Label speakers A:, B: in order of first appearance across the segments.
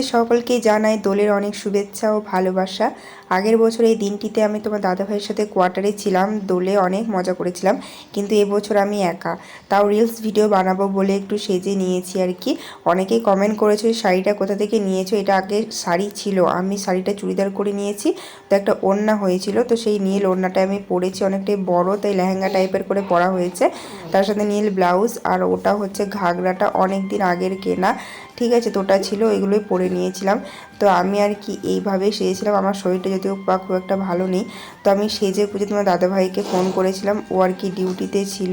A: তোমাদের সকলকেই জানাই দোলের অনেক শুভেচ্ছা ও ভালোবাসা। আগের বছর এই দিনটিতে আমি তোমার দাদাভাইয়ের সাথে কোয়ার্টারে ছিলাম, দোলে অনেক মজা করেছিলাম, কিন্তু এবছর আমি একা। তাও রিলস ভিডিও বানাবো বলে একটু সেজে নিয়েছি আর কি অনেকেই কমেন্ট করেছ শাড়িটা কোথা থেকে নিয়েছো? এটা আগে শাড়ি ছিল, আমি শাড়িটা চুড়িদার করে নিয়েছি, তো একটা ওড়না হয়েছিল, তো সেই নীল ওড়নাটা আমি পরেছি। অনেকটাই বড়, তাই লেহেঙ্গা টাইপের করে পরা হয়েছে। তার সাথে নীল ব্লাউজ আর ওটা হচ্ছে ঘাগরাটা অনেক দিন আগের কেনা। ঠিক আছে তোটা ছিল এগুলোই পরে নিয়েছিলাম। তো আমি আর কি এইভাবেই সেজেছিলাম। আমার শরীরটা যদিও বা খুব একটা ভালো নেই, তো আমি সেজে পুজো তোমার দাদাভাইকে ফোন করেছিলাম। ও আর কি ডিউটিতে ছিল,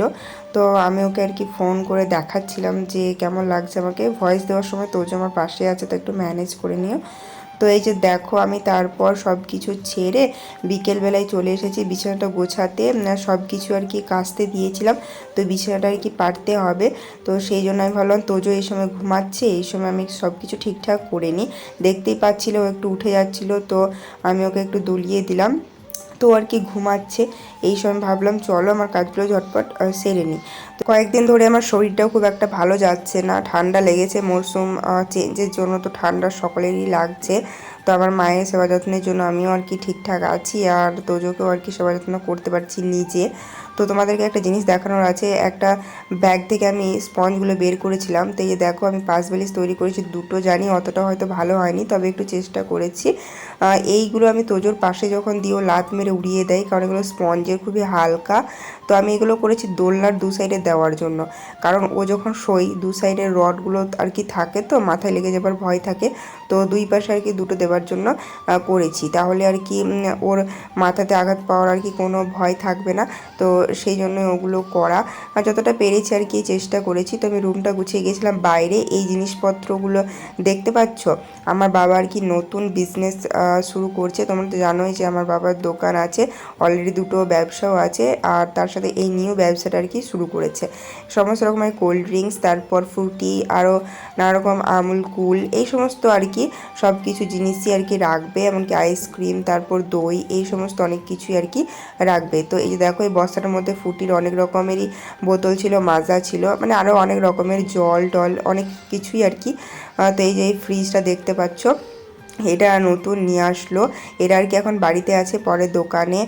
A: তো আমি ওকে আর কি ফোন করে দেখাচ্ছিলাম যে কেমন লাগছে আমাকে। ভয়েস দেওয়ার সময় তোজো আমার পাশে আছে তো একটু ম্যানেজ করে নিও। তো এই যে দেখো, আমি তারপর সব কিছু ছেড়ে বিকেলবেলায় চলে এসেছি বিছানাটা গোছাতে। সব কিছু আর কি কাচতে দিয়েছিলাম, তো বিছানাটা আর কি পারতে হবে। তো সেই জন্য আমি ভাবলাম তোজো এই সময় ঘুমাচ্ছে, এই সময় আমি সব কিছু ঠিকঠাক করে নিই। দেখতেই পাচ্ছিল, একটু উঠে যাচ্ছিল, তো আমি ওকে একটু দুলিয়ে দিলাম। তো আর কি ঘুমাচ্ছে, এই সময় ভাবলাম চলো আমার কাজগুলো ঝটপট সেরে নিই। তো কয়েকদিন ধরে আমার শরীরটাও খুব একটা ভালো যাচ্ছে না, ঠান্ডা লেগেছে মরশুম চেঞ্জের জন্য তো ঠান্ডা সকলেরই লাগছে। তো আমার মায়ের সেবা যত্নের জন্য আমিও আর কি ঠিকঠাক আছি, আর তোজোকেও আর কি সেবা যত্ন করতে পারছি নিজে। তো তোমাদেরকে একটা জিনিস দেখানোর আছে। একটা ব্যাগ থেকে আমি স্পঞ্জগুলো বের করেছিলাম। তো এই দেখো, আমি পাঁচ বেলিস তৈরি করেছি, দুটো জানি, অতটা হয়তো ভালো হয়নি, তবে একটু চেষ্টা করেছি। এইগুলো আমি তোজোর পাশে যখন দিও, লাত মেরে উড়িয়ে দেয়, কারণ এগুলো স্পঞ্জের খুবই হালকা। তো আমি এগুলো করেছি দোলনার দু সাইডে দেওয়ার জন্য। কারণ ও যখন শোই দু সাইডের রডগুলো আর কি থাকে তো, মাথায় লেগে যাবার ভয় থাকে, তো দুই পাশে আর কি দুটো দেওয়ার জন্য করেছি। তাহলে আর কি ওর মাথাতে আঘাত পাওয়ার আর কি কোনো ভয় থাকবে না। তো সেই জন্য ওগুলো করা। আর যতটা পেরেছি আর কি চেষ্টা করেছি, তো আমি রুমটা গুছিয়ে গেছিলাম বাইরে। এই জিনিসপত্রগুলো দেখতে পাচ্ছ? আমার বাবা আর কি নতুন বিজনেস শুরু করছে। তোমরা তো জানোই যে আমার বাবার দোকান আছে অলরেডি দুটো ব্যবসাও আছে। আর তার সাথে এই নিউ ব্যবসাটা আর কি শুরু করেছে। সমস্ত রকমের কোল্ড ড্রিঙ্কস তারপর ফ্রুটি আরও নানা রকম আমুল, কুল, এই সমস্ত আর কি সব কিছু জিনিসই আর কি রাখবে, এমনকি আইসক্রিম তারপর দই, এই সমস্ত অনেক কিছুই আর কি রাখবে। তো এই যে দেখো, এই বস্তাটার মধ্যে ফুটির অনেক রকমেরই বোতল ছিল, মাজা ছিল মানে আরও অনেক রকমের জল টল অনেক কিছুই আর কি। তো এই যে এই ফ্রিজটা দেখতে পাচ্ছ, এটা নতুন নিয়ে আসলো, এটা আর কি এখন বাড়িতে আছে, পরে দোকানে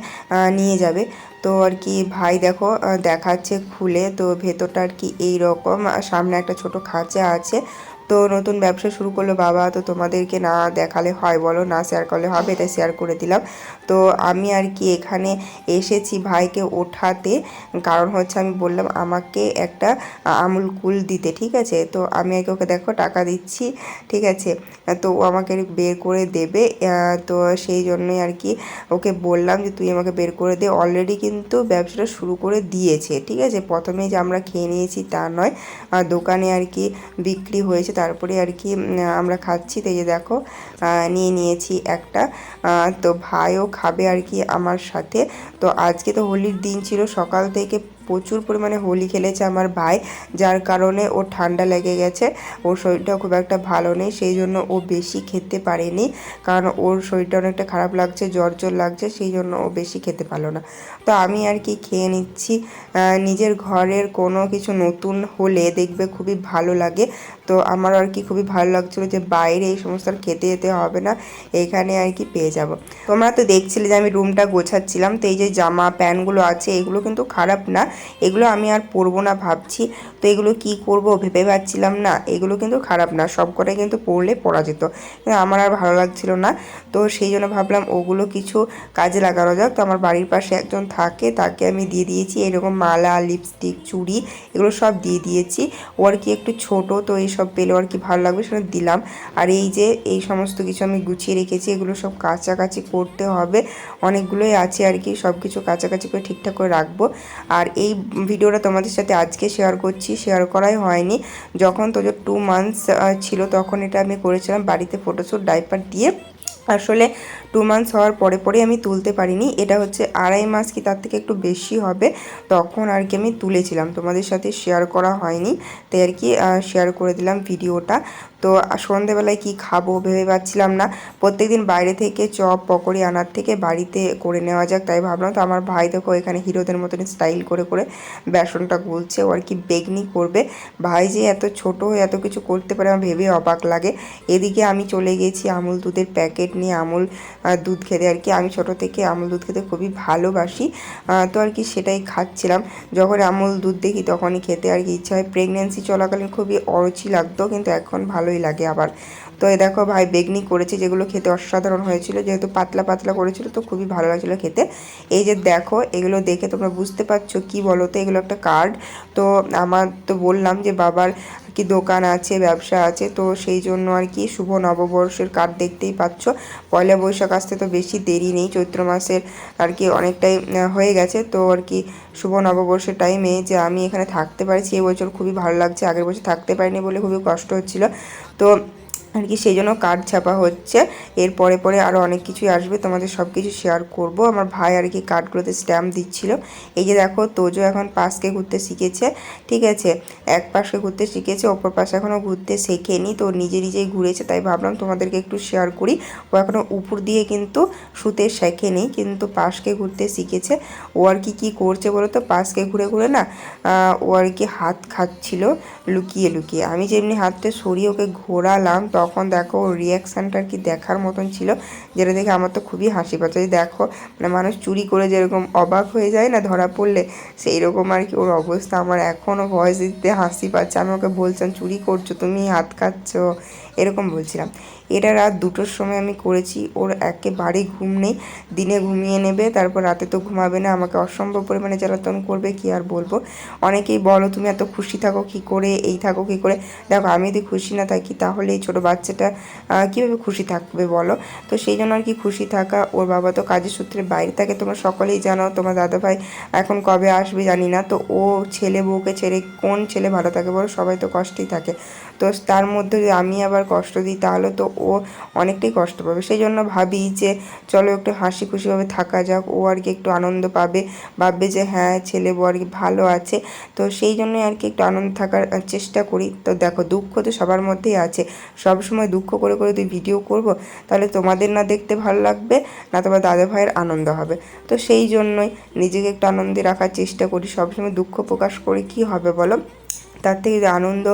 A: নিয়ে যাবে। তো আর কি, ভাই দেখো দেখাচ্ছে খুলে, তো ভেতরটা আর কি এই রকম সামনে একটা ছোট খাঁচা আছে। তো নতুন ব্যবসা শুরু করল বাবা, তো তোমাদেরকে না দেখালে হয়, বলো না শেয়ার করলে হবে, তাই শেয়ার করে দিলাম। তো আমি আর কি এখানে এসেছি ভাইকে ওঠাতে, কারণ হচ্ছে আমি বললাম আমাকে একটা আমুল কুল দিতে, ঠিক আছে? তো আমি আগে ওকে দেখো টাকা দিচ্ছি, ঠিক আছে? তো ও আমাকে বের করে দেবে তো সেই জন্যই আর কি ওকে বললাম যে, তুই আমাকে বের করে দে। অলরেডি কিন্তু ব্যবসাটা শুরু করে দিয়েছে, ঠিক আছে? প্রথমে যে আমরা খেয়ে নিয়েছি তা নয়, আর দোকানে আর কি বিক্রি হয়েছে, তারপরে আর কি আমরা খাচ্ছি। তাই যে দেখো নিয়ে নিয়েছি একটা তো ভাইও খাবে আর কি আমার সাথে। তো আজকে তো হোলির দিন ছিল, সকাল থেকে প্রচুর পরিমাণে হোলি খেলেছে আমার ভাই, যার কারণে ওর ঠান্ডা লেগে গেছে। ওর শরীরটা খুব একটা ভালো নেই, সেই জন্য ও বেশি খেতে পারেনি। কারণ ওর শরীরটা অনেকটা খারাপ লাগছে জ্বর জ্বর লাগছে, সেই জন্য ও বেশি খেতে পারল না। তো আমি আর কি খেয়ে নিচ্ছি। নিজের ঘরের কোনো কিছু নতুন হলে দেখবে খুবই ভালো লাগে। তো আমার আর কি খুবই ভালো লাগছিল যে বাইরে এই সমস্ত আর খেতে যেতে হবে না, এখানে আর কি পেয়ে যাব। তোমরা তো দেখছিলে যে আমি রুমটা গোছাচ্ছিলাম, তো এই যে জামা প্যান্টগুলো আছে, এগুলো কিন্তু খারাপ না, এগুলো আমি আর পরবো না ভাবছি। তো এগুলো কি করব ভেবে পাচ্ছিলাম না, এগুলো কিন্তু খারাপ না, সব কটাই কিন্তু পরলে পরা যেত। আমার আর ভালো লাগছিল না, তো সেই জন্য ভাবলাম ওগুলো কিছু কাজে লাগানো যাক। তো আমার বাড়ির পাশে একজন থাকে, তাকে আমি দিয়ে দিয়েছি, এরকম মালা লিপস্টিক চুড়ি এগুলো সব দিয়ে দিয়েছি। ও আর কি একটু ছোট, তো এইসব পেলে আর কি ভালো লাগবে সেটা দিলাম। আর এই যে, এই সমস্ত কিছু আমি গুছিয়ে রেখেছি, এগুলো সব কাছাকাছি করতে হবে। অনেকগুলোই আছে আর কি সব কিছু কাছাকাছি করে ঠিকঠাক করে রাখব। আর এই ভিডিওটা তোমাদের সাথে আজকে শেয়ার করছি শেয়ার করাই হয়নি। যখন তোদের টু মান্থস ছিল, তখন এটা আমি করেছিলাম বাড়িতে ফটোশ্যুট ডাইপার দিয়ে। আসলে টু মান্থস হওয়ার পরে পরে আমি তুলতে পারিনি। এটা হচ্ছে আড়াই মাস কি তার থেকে একটু বেশি হবে। তখন আর কি আমি তুলেছিলাম। তোমাদের সাথে শেয়ার করা হয়নি। তাই আর কি শেয়ার করে দিলাম ভিডিওটা। তো সন্ধেবেলায় কি খাব ভেবে পাচ্ছিলাম না। প্রত্যেকদিন বাইরে থেকে চপ, পকোড়ি আনার থেকে বাড়িতে করে নেওয়া যাক, তাই ভাবলাম তো আমার ভাই দেখো এখানে হিরোদের মতন স্টাইল করে করে বেসনটা গুলছে, ও আর কি বেগনি করবে। ভাই যে এত ছোট হয়ে এত কিছু করতে পারে আমার ভেবে অবাক লাগে। এদিকে আমি চলে গেছি আমুল দুধের প্যাকেট নিয়ে। আমুল দুধ খেতে আর কি আমি ছোট থেকে আমুল দুধ খেতে খুবই ভালোবাসি তো আর কি সেটাই খাচ্ছিলাম। যখন আমুল দুধ দেখি তখনই খেতে আর কি ইচ্ছা হয়। প্রেগনেন্সি চলাকালীন খুবই অরুচি লাগতো, কিন্তু এখন ভালোই লাগে আবার। তো এই দেখো ভাই বেগনি করেছি যেগুলো খেতে অসাধারণ হয়েছিল, যেহেতু পাতলা পাতলা করেছিল তো খুবই ভালো লাগছিল খেতে। এই যে দেখো, এগুলো দেখে তোমরা বুঝতে পারছ কি বলো তো? এগুলো একটা কার্ড তো আমার তো বললাম যে বাবার কি দোকান আছে, ব্যবসা আছে, তো সেই জন্য আর কি শুভ নববর্ষের কার্ড দেখতেই পাচ্ছ। পয়লা বৈশাখ আসতে তো বেশি দেরি নেই, চৈত্র মাসের আর কি অনেকটাই হয়ে গেছে। তো আর কি শুভ নববর্ষের টাইমে যে আমি এখানে থাকতে পারছি, এবছর খুবই ভালো লাগছে, আগের বছর থাকতে পারিনি বলে খুবই কষ্ট হচ্ছিল। তো আর কি সেই জন্য কার্ড ছাপা হচ্ছে। এর পরে পরে আরও অনেক কিছুই আসবে, তোমাদের সব কিছু শেয়ার করব। আমার ভাই আর কি কার্ডগুলোতে স্ট্যাম্প দিচ্ছিল। এই যে দেখো, তোজো এখন পাশকে ঘুরতে শিখেছে, ঠিক আছে? এক পাশকে ঘুরতে শিখেছে, অপর পাশে এখনও ঘুরতে শেখেনি, তো নিজে নিজেই ঘুরেছে, তাই ভাবলাম তোমাদেরকে একটু শেয়ার করি। ও এখনও উপর দিয়ে কিন্তু শুতে শেখেনি, কিন্তু পাশকে ঘুরতে শিখেছে। ও আর কি, কী করছে বলো তো? পাশকে ঘুরে ঘুরে না ও আর কি হাত খাচ্ছিল, লুকিয়ে লুকিয়ে। আমি যেমনি হাতটা সরিয়ে ওকে ঘোরালাম, তখন দেখো ওর রিয়াকশানটা কি দেখার মতন ছিল, যেটা দেখে আমার তো খুবই হাসি পাচ্ছে দেখো মানে মানুষ চুরি করে যেরকম অবাক হয়ে যায় না, ধরা পড়লে সেই রকম আর কি ওর অবস্থা। আমার এখনও ভয়েস দিতে হাসি পাচ্ছে। আমি ওকে বলছিলাম, চুরি করছ, তুমি হাত খাচ্ছ এরকম বলছিলাম। এটা রাত দুটোর সময় আমি করেছি, ওর একেবারেই ঘুম নেই, দিনে ঘুমিয়ে নেবে, তারপর রাতে তো ঘুমাবে না, আমাকে অসম্ভব পরিমাণে জ্বালাতন করবে, কি আর বলব? অনেকেই বলো, তুমি এত খুশি থাকো, কি করে, এই থাকো, কি করে? দেখো, আমি যদি খুশি না থাকি, তাহলে এই ছোটো বাচ্চাটা কীভাবে খুশি থাকবে বলো? তো সেই জন্য আর কি খুশি থাকা, ওর বাবা তো কাজের সূত্রে বাইরে থাকে, তোমরা সকলেই জানো, তোমার দাদাভাই এখন কবে আসবে জানি না, তো ও ছেলে বউকে ছেড়ে কোন ছেলে ভালো থাকে বলো? সবাই তো কষ্টেই থাকে। তো তার মধ্যে যদি আমি আবার কষ্ট দিই, তাহলে তো ও অনেকটাই কষ্ট পাবে। সেই জন্য ভাবি যে চলো একটু হাসি খুশিভাবে থাকা যাক, ও আর কি একটু আনন্দ পাবে। ভাববে যে হ্যাঁ ছেলে বউ আর কি ভালো আছে। তো সেই জন্যই আর কি একটু আনন্দ থাকার চেষ্টা করি। তো দেখো, দুঃখ তো সবার মধ্যেই আছে। সব সময় দুঃখ করে করে তুই ভিডিও করব, তাহলে তোমাদের না দেখতে ভালো লাগবে, না তোমার দাদা ভাইয়ের আনন্দ হবে। তো সেই জন্যই নিজেকে একটু আনন্দে রাখার চেষ্টা করি। সবসময় দুঃখ প্রকাশ করে কি হবে বলো? তার থেকে আনন্দ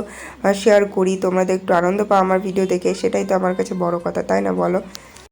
A: শেয়ার করি, তোমরা একটু আনন্দ পাও আমার ভিডিও দেখে, সেটাই তো আমার কাছে বড় কথা, তাই না বলো?